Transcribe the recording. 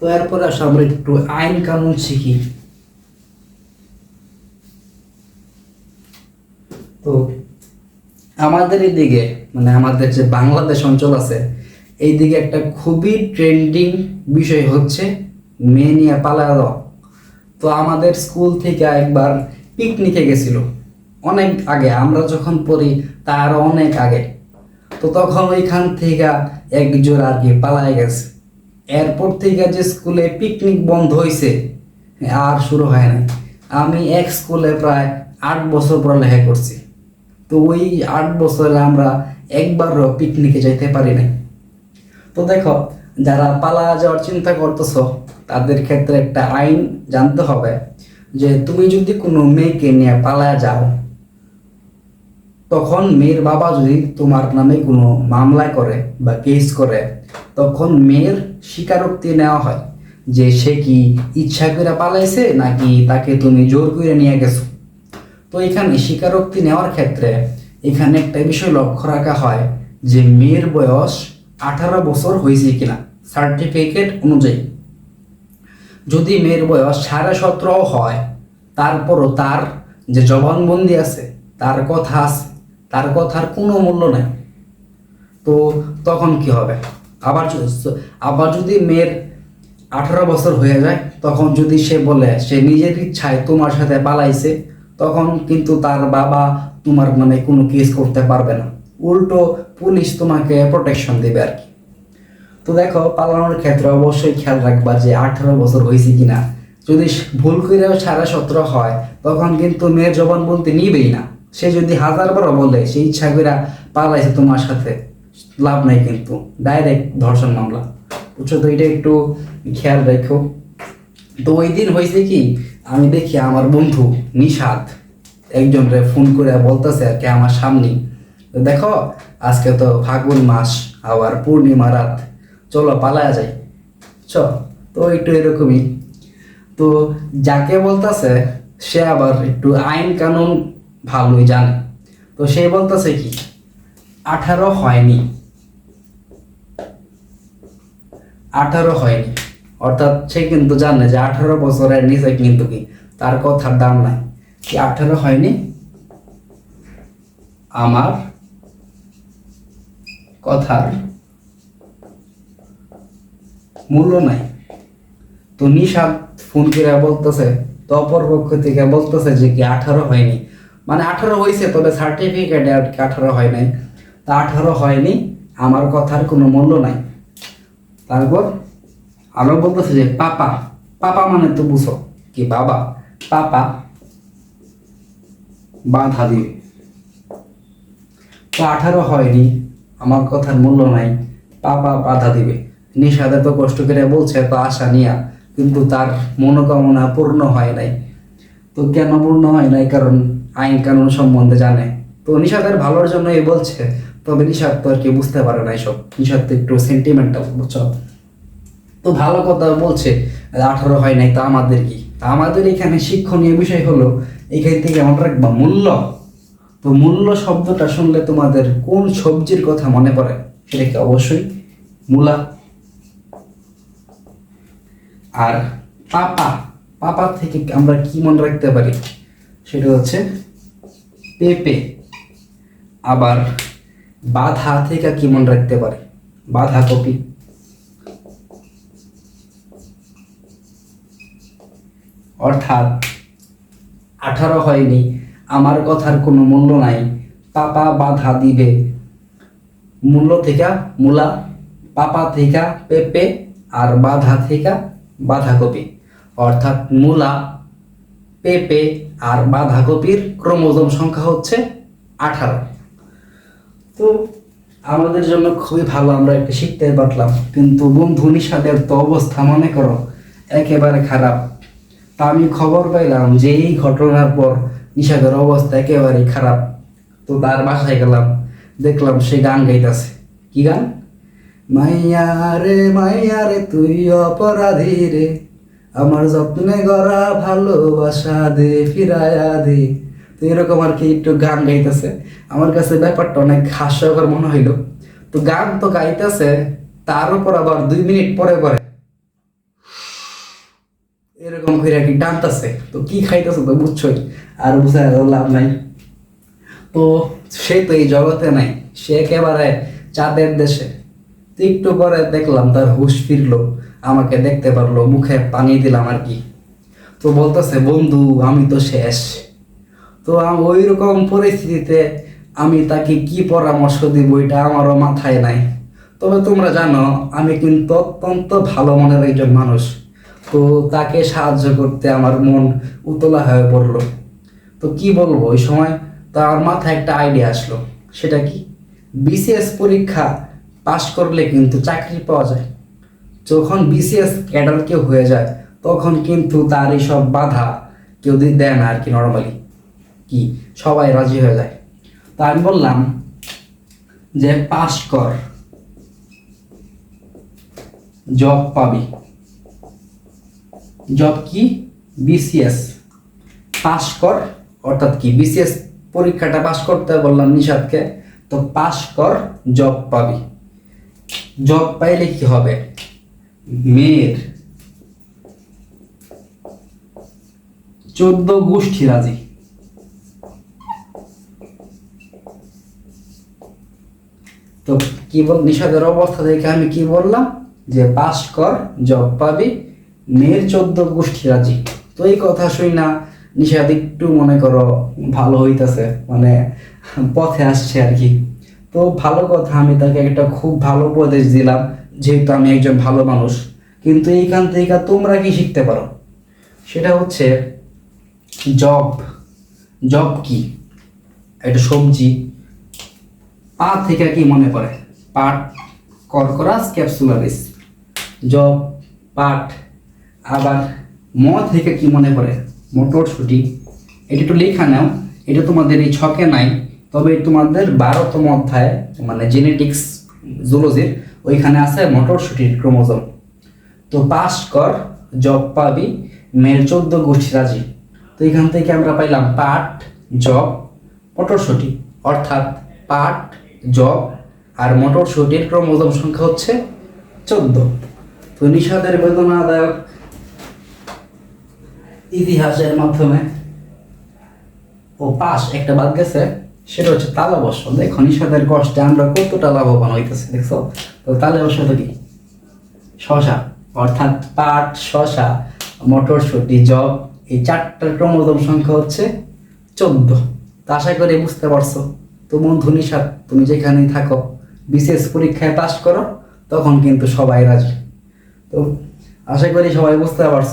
তো এরপরে আসলে আমরা একটু আইন কানুন শিখি। তো আমাদের এদিকে মানে আমাদের যে বাংলাদেশ অঞ্চল আছে এই দিকে একটা খুবই ট্রেন্ডিং বিষয় হচ্ছে মেয়ে নিয়ে পালা তো আমাদের স্কুল থেকে একবার পিকনিকে গেছিল, অনেক আগে, আমরা যখন পড়ি তার অনেক আগে। তো তখন ওইখান থেকে এক জোর আর কি পালায় গেছে। এরপর থেকে যে স্কুলে পিকনিক বন্ধ হয়েছে আর শুরু হয় না আমি এক স্কুলে প্রায় আট বছর পড়ালেখা করছি। তো ওই আট বছরে আমরা একবারও পিকনিকে যাইতে পারি নাই। তো দেখো, যারা পালা যাওয়ার চিন্তা করতেছ, তাদের ক্ষেত্রে একটা আইন জানতে হবে যে তুমি যদি কোনো মেয়েকে নিয়ে পালায় যাও, তখন মেয়ের বাবা যদি তোমার নামে কোনো মামলা করে বা কেস করে তখন মেয়ের স্বীকারোক্তি নেওয়া হয় যে সে কি ইচ্ছা করে পালাইছে নাকি তাকে তুমি জোর করে নিয়ে গেছো? তো এখানে স্বীকারোক্তি নেওয়ার ক্ষেত্রে এখানে একটা বিষয় লক্ষ্য রাখা হয় যে মেয়ের বয়স আঠারো বছর হয়েছে কিনা সার্টিফিকেট অনুযায়ী। যদি মেয়ের বয়স সাড়ে সতেরো হয়, তারপরও তার যে জবানবন্দি আছে, তার কথা আছে, তার কথার কোনো মূল্য নেই। তো তখন কি হবে? আবার আবার যদি মেয়ের আঠারো বছর হয়ে যায়, তখন যদি সে বলে, সে নিজের ইচ্ছায় তোমার সাথে পালাইছে তখন কিন্তু তার বাবা তোমার নামে কোনো কেস করতে পারবে না। উল্টো পুলিশ তোমাকে প্রোটেকশন দেবে আর কি। তো দেখো, পালানোর ক্ষেত্রে অবশ্যই খেয়াল রাখবা যে আঠারো বছর হয়েছে কিনা। যদি ভুল করেও সাড়ে সতেরো হয়, তখন কিন্তু মেয়ের জবান বলতে নিবেই না। সে যদি হাজার বারও বলে, সে ইচ্ছা করে পালাইছে তোমার সাথে লাভ নাই কিন্তু। ডাইরেক্ট ধর্ষণ মামলা। বুঝছ তো, এটা একটু খেয়াল রেখো। তো ওই দিন হয়েছে কি, আমি দেখি আমার বন্ধু নিষাদ একজন ফোন করে বলতেছে আর কি আমার সামনে। দেখো, আজকে তো ফাগুন মাস, আবার পূর্ণিমা রাত। চলো, পালায়া যাই। চ তো একটু এরকমই। তো যাকে বলতেছে, সে আবার একটু আইন কানুন ভালোই জানে। তো সে বলতেছে কি আঠারো হয়নি। আঠারো হয়নি। অর্থাৎ সে কিন্তু জানে যে আঠারো বছরের নিচে কিন্তু কি? তার কথার দাম নাই। কি আঠারো হয়নি? আমার কথার মূল্য নাই। তো নিশাদ ফোন করে বলতেছে, তো অপর পক্ষ থেকে বলতেছে যে কি আঠারো হয়নি। মানে আঠারো হয়েছে তবে সার্টিফিকেট আর কি আঠারো হয় নাই। তা আঠারো হয়নি, আমার কথার কোনো মূল্য নাই। তারপর আরও বলতেছে যে, পাপা পাপা মানে তো বুঝো, কি বাবা? পাপা বাধা দিবে তো আঠারো হয়নি, আমার কথার মূল্য নাই, পাপা বাধা দিবে। নিষাদে তো কষ্ট করে বলছে তো আশা নিয়া, কিন্তু তার মনোকামনা পূর্ণ হয় নাই। তো কেন পূর্ণ হয় নাই? কারণ আইন কানুন সম্বন্ধে জানে। তো নিষাদের ভালোর জন্যই বলছে তবে নিষাদ তো আর কি বুঝতে পারে না এইসব নিষাদ তো একটু সেন্টিমেন্টাল তো ভালো কথা বলছে আঠারো হয় নাই, তা আমাদের কি? আমাদের এখানে শিক্ষণীয় বিষয় হলো, এখান থেকে আমরা রাখবা মূল্য। তো মূল্য শব্দটা শুনলে তোমাদের কোন সবজির কথা মনে পড়ে? সেটা কি অবশ্যই? মূলা। আর পাপা। পাপা থেকে আমরা কি মনে রাখতে পারি? সেটা হচ্ছে পেঁপে। আবার বাধা থেকে কি মনে রাখতে পারি? বাঁধাকপি অর্থাৎ, আঠারো হয়নি, আমার কথার কোনো মূল্য নাই। পাপা বাধা দিবে। মূল্য থেকে মূলা, পাপা থেকে পেঁপে, আর বাধা থেকে বাঁধাকপি। অর্থাৎ মূলা, পেঁপে, আর বাঁধাকপির ক্রোমোজোম সংখ্যা হচ্ছে আঠারো। তো আমাদের জন্য খুবই ভালো, আমরা একটা শিখতে পারলাম। কিন্তু বন্ধু নিষাদের তো অবস্থা, মনে করো, একেবারে খারাপ। তা আমি খবর পাইলাম যে এই ঘটনার পর নিষাদের অবস্থা একেবারে খারাপ। তো তার বাসায় গেলাম, দেখলাম সে গান গাইতেছে। কি গান? মাইয়া রে মাইয়া রে, তুই অপরাধী রে। আমার যত্নে গড়া ভালোবাসা দে ফিরায়া দে। তো এরকম আর কি একটু গান গাইতেছে। আমার কাছে ব্যাপারটা অনেক হাস্যকর মনে হইল। তো গান তো গাইতেছে, তার উপর আবার দুই মিনিট পরে পরে এরকম করে কি টানতেছে। তো কি খাইতেছে তো বুঝছই, আর বুঝে লাভ নাই। তো সে তো এই জগতে নাই, সে একেবারে চাঁদের দেশে। তো একটু পরে দেখলাম তার হুশ ফিরলো, আমাকে দেখতে পারল, মুখে পানি দিলাম আর কি। তো বলতেছে, বন্ধু, আমি তো শেষ। তো ওই রকম পরিস্থিতিতে আমি তাকে কি পরামর্শ দিব, এটা আমারও মাথায় নাই। তবে তোমরা জানো, আমি কিন্তু অত্যন্ত ভালো মনের একজন মানুষ। তো তাকে সাহায্য করতে আমার মন উতলা হয়ে পড়ল। তো কি বলব, ওই সময় তো আমার মাথায় একটা আইডিয়া আসলো। সেটা কি? বিসিএস পরীক্ষা পাশ করলে কিন্তু চাকরি পাওয়া যায়। যখন বিসিএস ক্যাডার কেউ হয়ে যায়, তখন কিন্তু তার এইসব বাধা কেউ দেয় না আর কি নর্মালি কি? সবাই রাজি হয়ে যায়। তা আমি বললাম যে পাশ কর। জব পাবি। জব কি? বিসিএস পাশ কর, অর্থাৎ কি? বিসিএস পরীক্ষাটা পাশ করতে বললাম নিষাদকে। তো পাশ কর, জব পাবি। জব পাইলে কি হবে? মেয়ের চোদ্দ গোষ্ঠী রাজি। তো কি বল নিষাদের অবস্থা দেখে আমি কি বললাম? যে পাস কর, জব পাবি, মেয়ের চোদ্দ গোষ্ঠী রাজি। তো এই কথা শুই না নিষাদ একটু মনে করো ভালো হইতাছে মানে পথে আসছে আর কি। তো ভালো কথা, আমি তাকে একটা খুব ভালো উপদেশ দিলাম, যেহেতু আমি একজন ভালো মানুষ। কিন্তু এইখান থেকে তোমরা কি শিখতে পারো? সেটা হচ্ছে, জব। জব কি? একটা সবজি। পা থেকে কি মনে পড়ে? পাট কর্করাস ক্যাপসুলারিস। জব, পাট, আবার ম থেকে কি মনে পড়ে? মটরশুটি। এটা একটু লেখা নাও। এটা তোমাদের এই ছকে নাই, তবে তোমাদের বারোতম অধ্যায় মানে জেনেটিক্স জুলজির ওইখানে আছে মটরশুটির ক্রোমোজম। তো পাস কর, জব পাবি মেয়ের চোদ্দ গোষ্ঠী রাজি। তো এখান থেকে আমরা পাইলাম পাট, জব, মটরশুটি। অর্থাৎ পাট জব আর মটরশুটির ক্রোমোজোম সংখ্যা হচ্ছে চোদ্দ। তো নিষাদের বেদনাদায়ক ইতিহাসের মাধ্যমে ও পাশ একটা বাদ গেছে, সেটা হচ্ছে তালাবর্ষ দেখো, নিষাদের কষ্টে আমরা কতটা লাভবান হইতেছি, দেখছ? তো তালাবর্ষ তো কি? শশা, অর্থাৎ পাট, শশা মটরশুটি জব, এই চারটার ক্রমোদম সংখ্যা হচ্ছে চোদ্দ। তো আশা করি বুঝতে পারছ। তো বন্ধু নিষাদ তুমি যেখানেই থাকো, বিশেষ পরীক্ষায় পাশ করো, তখন কিন্তু সবাই রাজি। তো আশা করি সবাই বুঝতে পারছ।